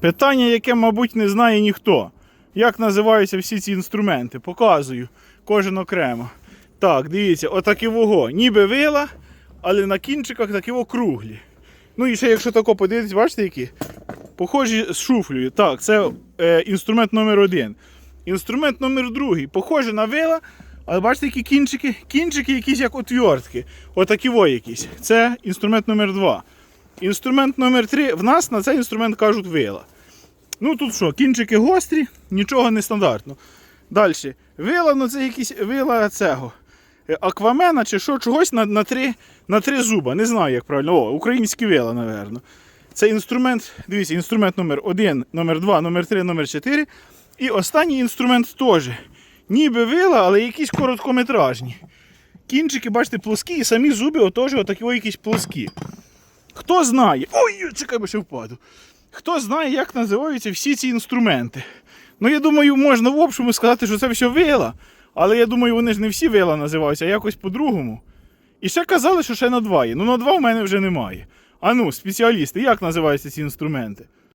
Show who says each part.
Speaker 1: Питання, яке, мабуть, не знає ніхто. Як називаються всі ці інструменти? Показую. Кожен окремо. Так, дивіться, отакі вого. Ніби вила, але на кінчиках такі округлі. Ну і ще якщо тако подивитись, бачите які? Похожі з шуфлею. Так, це е, інструмент номер один. Інструмент номер другий. Похоже на вила, але бачите, які кінчики? Кінчики якісь як отвертки. Отакі во якісь. Це інструмент номер два. Інструмент номер три. В нас на цей інструмент кажуть вила. Ну тут що, кінчики гострі, нічого не стандартно. Далі. Вила, ну це якісь вила цього. е, Аквамена чи що, чогось на, на, три, на три зуба. Не знаю, як правильно. О, українські вила, напевно. Це інструмент, дивіться, інструмент номер 1, номер 2, номер 3, номер 4. І останній інструмент теж. Ніби вила, але якісь короткометражні. Кінчики, бачите, плоскі, і самі зуби отож, отакі якісь плоскі. Хто знає. Ой, чекай, бо ще впаду. Хто знає, як називаються всі ці інструменти? Ну, я думаю, можна в общому сказати, що це все вила. Але я думаю, вони ж не всі вила називаються, а якось по-другому. І ще казали, що ще на два є. Ну на два в мене вже немає. А ну, спеціалісти, як називаються ці інструменти?